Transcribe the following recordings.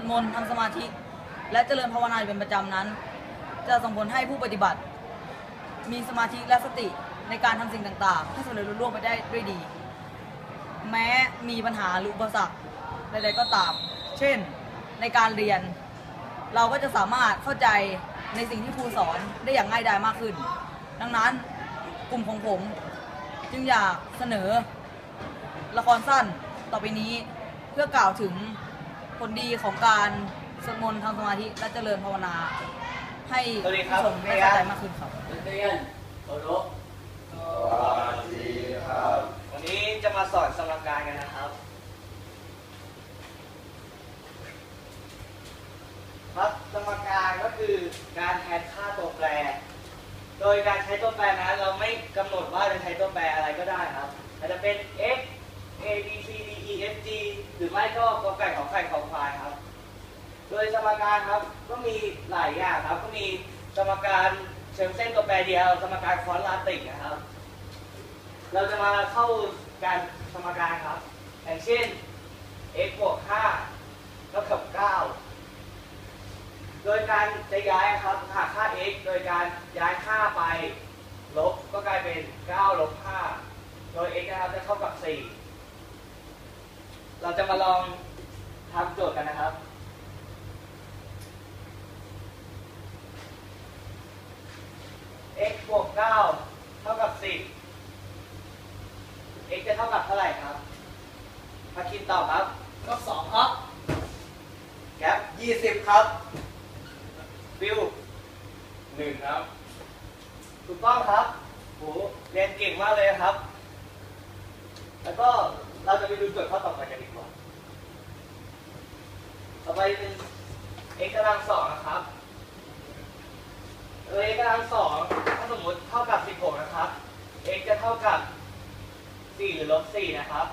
ดมนต์ทำสมาธิ และเจริญภาวนาอยู่เป็นประจำนั้น จะส่งผลให้ผู้ปฏิบัติ มีสมาธิและสติในการทำสิ่งต่างๆ ให้สำเร็จรุ่ร่วงไปได้ด้วยดี แม้มีปัญหาหรืออุปสรรคใดๆก็ตาม เช่น ในการเรียน เราก็จะสามารถเข้าใจในสิ่งที่ครูสอนได้อย่างง่ายดายมากขึ้น ดังนั้นกลุ่มของผมจึงอยากเสนอ ละครสั้นต่อไปนี้เพื่อกล่าวถึง ผลดีของการสวดมนต์ทำสมาธิและเจริญภาวนา ให้สวัสดีครับผู้ชมได้เข้าใจมากขึ้นครับ นักเรียนโอโรสวัสดีครับ วันนี้จะมาสอนสมการกันนะครับ ครับสมการก็คือการแทนค่าตัวแปร โดยการใช้ตัวแปรนั้นเราไม่กำหนดว่าจะใช้ตัวแปรอะไรก็ได้ครับอาจจะเป็น x a b c d e f g หรือไม่ก็กอไก่ของไข่ของควายครับ โดยสมการครับก็มีหลายอย่างครับ ก็มีสมการเชิงเส้นตัวแปรเดียว สมการคอนลาติกนะครับ เราจะมาเข้าการสมการครับ อย่างเช่น x บวก5เท่ากับ 9 โดยการจะย้ายครับหาค่า x โดยการย้ายค่าไปลบก็กลายเป็น 9 ลบ 5 โดย x นะครับจะเท่ากับ 4 เราจะมาลองทำโจทย์กันนะครับ x บวก 9 เท่ากับ 10 x จะเท่ากับเท่าไหร่ครับ มาคิดตอบครับก็สองครับ แก๊ป20 ครับฟิวหนึ่งครับ ถูกต้องครับโหเรียนเก่งมากเลยครับ แล้วก็ เราจะไปดูโจทย์ข้อต่อไปกันดีกว่า ต่อไปเป็น x กำลังสองนะครับเออ x กำลังสองถ้าสมมติเท่ากับ 16 นะครับ x จะเท่ากับ 4 หรือลบ 4 นะครับ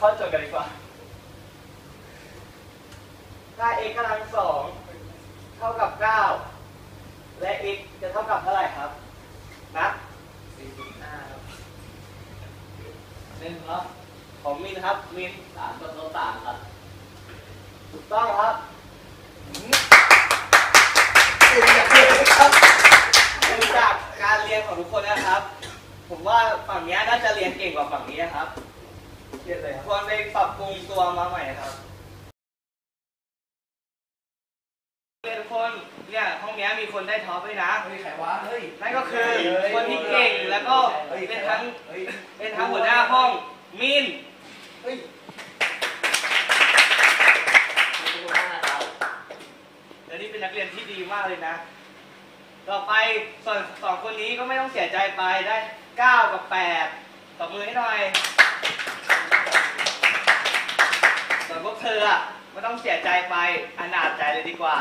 ข้าโจทย์กันดีกว่า ถ้า x กำลังสองเท่ากับ 9 และ x จะเท่ากับเท่าไหร่ครับนะ45ครับ หนึ่งครับ ของมินครับ มินสามกับโนต่างครับ ถูกต้องครับเก่งจังเลยครับดูจากการเรียนของทุกคนนะครับ ผมว่าฝั่งเนี้ยน่าจะเรียนเก่งกว่าฝั่งนี้นะครับเรียนเลยครับควรไปปรับปรุงตัวมาใหม่ครับ เรียนทุกคนเนี่ยห้องเนี้ย มีคนได้ท็อปด้วยนะ เฮ้ยใครวะเฮ้ยนั่นก็คือคนที่เก่งแล้วก็เป็นทั้งเฮ้ยเป็นทั้งหัวหน้าห้องมินเฮ้ยเดี๋ยวนี้เป็นนักเรียนที่ดีมากเลยนะ ต่อไปส่วนสองคนนี้ก็ไม่ต้องเสียใจไปได้เก้ากับแปดตบมือให้หน่อย ส่วนพวกเธออะไม่ต้องเสียใจไปอนาจใจเลยดีกว่า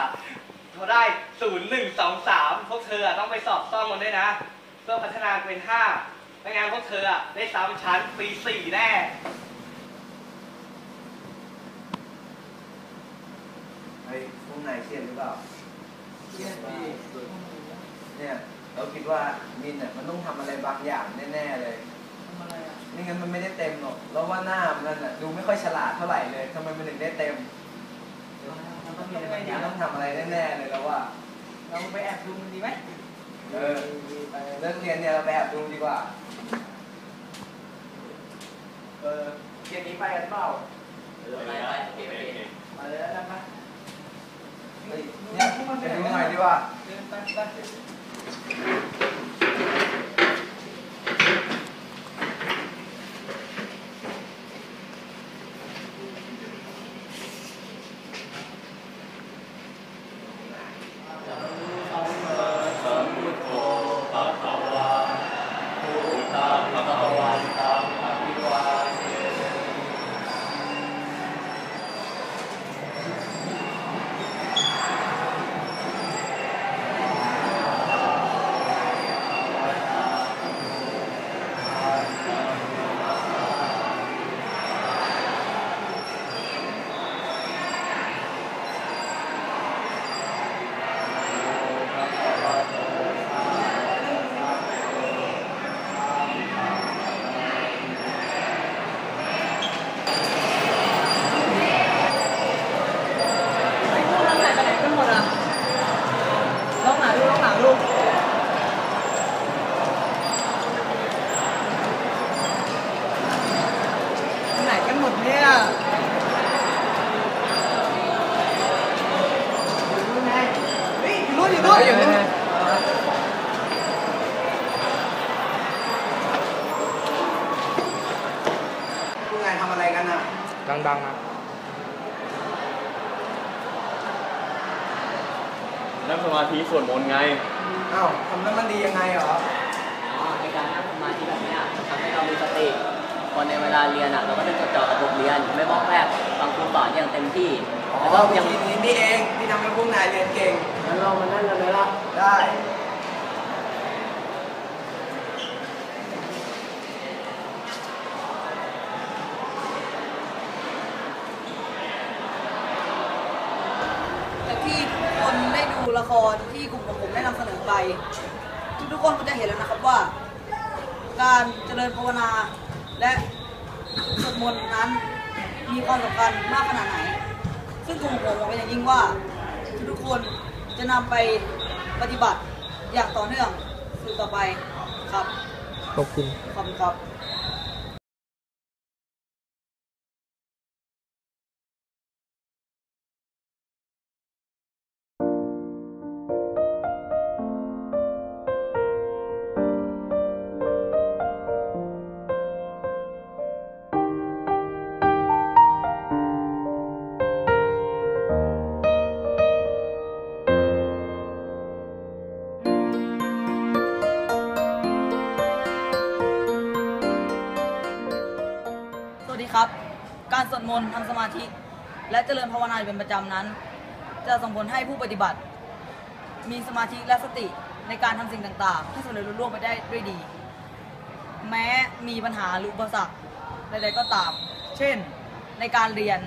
เขาได้ศูนย์หนึ่งสองสามพวกเธออะต้องไปสอบซ่อมมันด้วยนะ เพื่อพัฒนาเป็นห้าไม่งั้นพวกเธออะได้ซ้ำชั้นปีสี่แน่เฮ้ยพวกนายเครียดหรือเปล่าเครียดพี่เนี่ยเราคิดว่ามินเนี่ยมันต้องทำอะไรบางอย่างแน่ๆเลยทำอะไรอะไม่งั้นมันไม่ได้เต็มหรอกแล้วว่าหน้ามันนั่นน่ะดูไม่ค่อยฉลาดเท่าไหร่เลยทำไมมันถึงได้เต็ม มันต้องมีอะไรมิบางอย่างนต้องทำอะไรแน่ๆเลยแล้วว่า เราไปแอบดูมันดีไหมเออเลิกเรียนเนี่ยเราไปแอบดูดีกว่า เออเย็นนี้ไปกันเปล่าไปไปโอเคโอเคมาเลยแล้วกันปะเฮ้ยเนี่ยไปดูหน่อยดีกว่าเดินไปไป เนี่ยรุ่นอยู่รุ่นอยู่รุ่นคุณนายทำอะไรกันน่ะ ดังๆนะนั่งสมาธิสวดมนต์ไง อ้าวทำแล้วมันดียังไงเหรอ พอในเวลาเรียนอะเราก็จะจดจ่อกับบทเรียน ไม่บอกแรกฟังครูสอนอย่างเต็มที่อ๋อแล้วก็วิยังธีนี้นี่เองที่ทำให้พวกนายเรียนเก่งงั้นเรามานั่งกันเลยละได้จากที่ทุกคนได้ดูละครที่กลุ่มของผมได้นำเสนอไป ทุกๆคนก็จะเห็นแล้วนะครับว่า การเจริญภาวนา และสวดมนต์นั้นมีความสำคัญมากขนาดไหน ซึ่งกลุ่มของผมหวังเป็นอย่างยิ่งว่า ทุกๆคนจะนำไปปฏิบัติอย่างต่อเนื่องสืบต่อไปครับ ขอบคุณ ขอบคุณครับ ครับ การสวดมนต์ทำสมาธิ และเจริญภาวนาอยู่เป็นประจำนั้น จะส่งผลให้ผู้ปฏิบัติ มีสมาธิและสติในการทำสิ่งต่างๆให้สำเร็จลุล่วงไปได้ด้วยดี แม้มีปัญหาหรืออุปสรรคใดๆก็ตาม เช่น ในการเรียน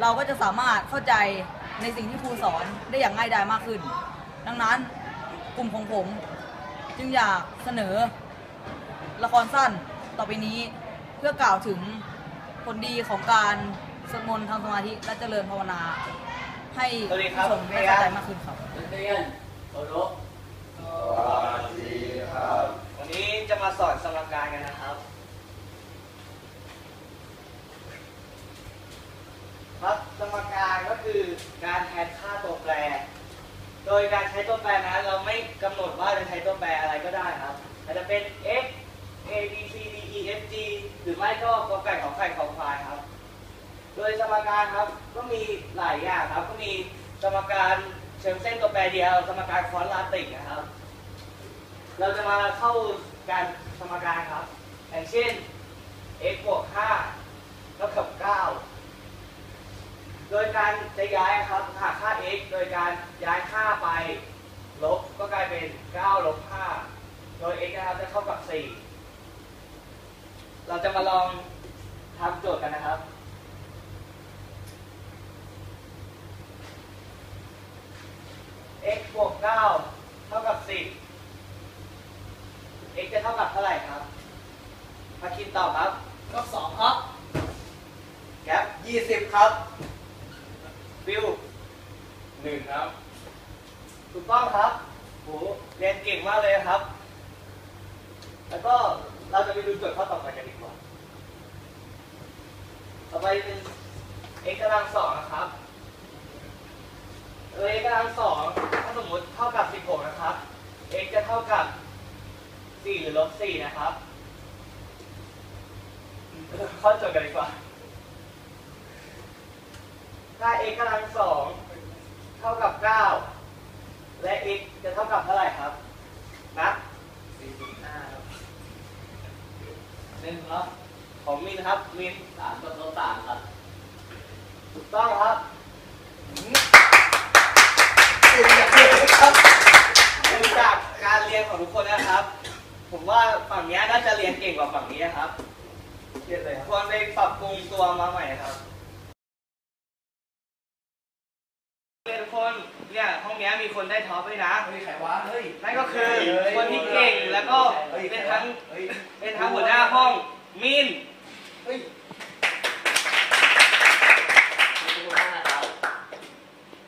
เราก็จะสามารถเข้าใจในสิ่งที่ครูสอนได้อย่างง่ายดายมากขึ้น ดังนั้นกลุ่มของผม จึงอยากเสนอ ละครสั้นต่อไปนี้เพื่อกล่าวถึง ผลดีของการสวดมนต์ทำสมาธิและเจริญภาวนา ให้สวัสดีครับผู้ชมได้เข้าใจมากขึ้นครับ นักเรียนโอโรวันนี้จะมาสอนสมการกันนะครับ ครับสมการก็คือการแทนค่าตัวแปร โดยการใช้ตัวแปรนั้นเราไม่กำหนดว่าจะใช้ตัวแปรอะไรก็ได้ครับอาจจะเป็น x a b c d e f g หรือไม่ก็กอไก่ของไข่ของควายครับ โดยสมการครับก็มีหลายอย่างครับ ก็มีสมการเชิงเส้นตัวแปรเดียว สมการควอนลาติกนะครับ เราจะมาเข้าการสมการครับ อย่างเช่น x บวก5เท่ากับ 9 โดยการจะย้ายครับหาค่า x โดยการย้ายค่าไปลบก็กลายเป็น 9 ลบ 5 โดย x นะครับจะเท่ากับ 4 เราจะมาลองทำโจทย์กันนะครับ x บวก9เท่ากับ 10 x จะเท่ากับเท่าไหร่ครับมาคิดตอบครับก็สองครับแก๊ปยี่สิบครับฟิวหนึ่งครับ ถูกต้องครับโหเรียนเก่งมากเลยครับ แล้วก็ เราจะไปดูโจทย์ข้อต่อไปกันดีกว่า ต่อไปเป็น x กำลังสองนะครับเออ x กำลังสองถ้าสมมติเท่ากับ 16 นะครับ x จะเท่ากับ 4 หรือลบ 4 นะครับเข้าโจทย์กันดีกว่า ถ้า x กำลังสองเท่ากับ 9 และ x จะเท่ากับเท่าไหร่ครับนับ45ครับ หนึ่งครับ ของมินครับ มินสามกับลบสามครับ ถูกต้องครับเก่งจังเลยครับดูจากการเรียนของทุกคนนะครับ ผมว่าฝั่งเนี้ยน่าจะเรียนเก่งกว่าฝั่งนี้นะครับเรียนเลยครับควรไปปรับปรุงตัวมาใหม่ครับเรียนทุกคนเนี่ยห้องเนี้ยมีคนได้ท็อปด้วยนะ เฮ้ยใครวะ เฮ้ย นั่นก็คือคนที่เก่งแล้วก็เป็นทั้ง เฮ้ยเป็นทั้งหัวหน้าห้องมินเฮ้ย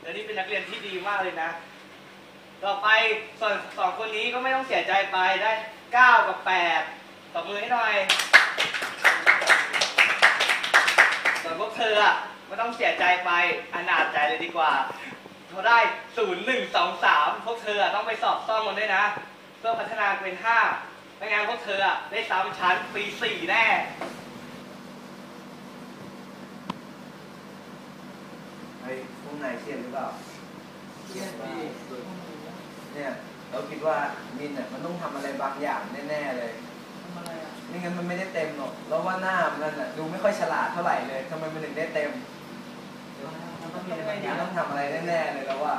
และนี่เป็นนักเรียนที่ดีมากเลยนะ ต่อไปส่วนสองคนนี้ก็ไม่ต้องเสียใจไปได้เก้ากับแปดตบมือให้หน่อย ส่วนพวกเธออะไม่ต้องเสียใจไปอนาจใจเลยดีกว่าเขาได้ศูนย์หนึ่งสองสามพวกเธออะต้องไปสอบซ่อมมันด้วยนะ เพื่อพัฒนาเป็นห้า ไม่งั้นพวกเธออะได้ซ้ำชั้นปีสี่แน่เฮ้ยพวกนายเครียดหรือเปล่าเนี่ยเราคิดว่ามินเนี่ยมันต้องทำอะไรบางอย่างแน่ๆเลย ทำอะไรอะไม่งั้นมันไม่ได้เต็มหรอกแล้วว่าหน้ามันนั่นน่ะดูไม่ค่อยฉลาดเท่าไหร่เลยทำไมมันถึงได้เต็มมันต้องมีอะไรบางอมัย่างนต้องทำอะไรแน่ๆเลยแล้วว่า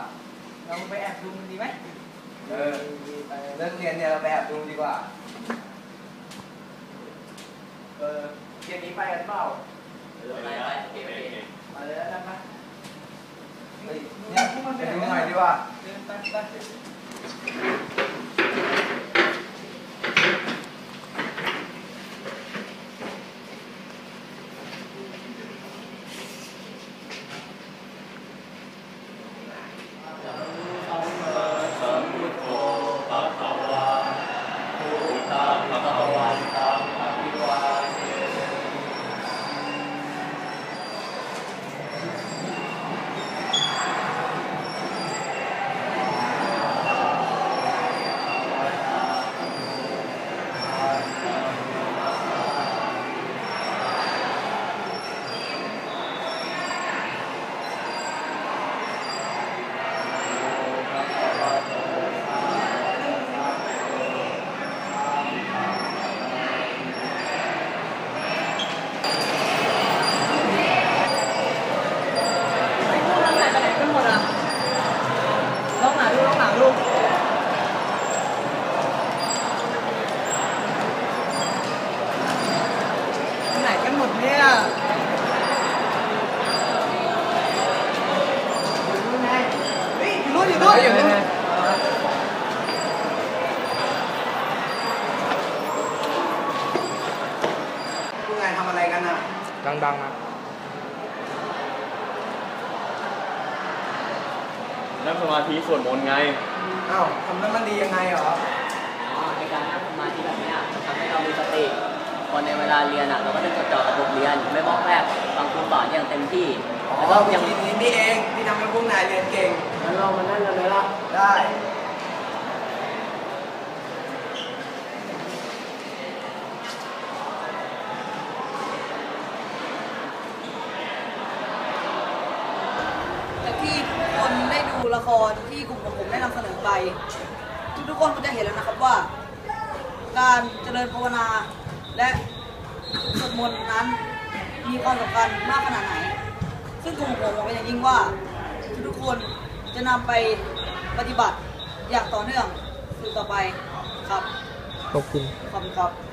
เราไปแอบดูมันดีไหม เออเลิกเรียนเนี่ยเราไปแอบดูดีกว่า เออเย็นนี้ไปกันเปล่าไปไปโอเคโอเคมาเลยแล้วนะเฮ้ยเนี่ยไปดูหน่อยดีกว่า เดินไปไป ไอ้พวกนั้นหายไปไหนกันหมดอะลองหาดูลองหาดูไหนกันหมดเนี่ย อยู่นู่นไงเฮ้ยอยู่นู่นอยู่นู่นอยู่นู่พวกนายทำอะไรกันอะดังๆนะนั่งสมาธิสวดมนต์ไง อ้าวทำแล้วมันดียังไงเหรอ อ๋อในการนั่งสมาธิแบบเนี้ยทำให้เรามีสติ พอในเวลาเรียนอะเราก็จะจดจ่อกับบทเรียน ไม่บอกแรกฟังครูสอนอย่างเต็มที่อ๋อแล้วก็วิยังธีนี้นี่เองที่ทำให้พวกนายเรียนเก่งงั้นเรามานั่งกันเลยละได้จากที่ทุกคนได้ดูละครที่กลุ่มของผมได้นำเสนอไป ทุกๆคนก็จะเห็นแล้วนะครับว่า การเจริญภาวนา และสวดมนต์นั้นมีความสำคัญมากขนาดไหน ซึ่งกลุ่มของผมหวังเป็นอย่างยิ่งว่า ทุกๆคนจะนำไปปฏิบัติอย่างต่อเนื่องสืบต่อไปครับ ขอบคุณ ขอบคุณครับ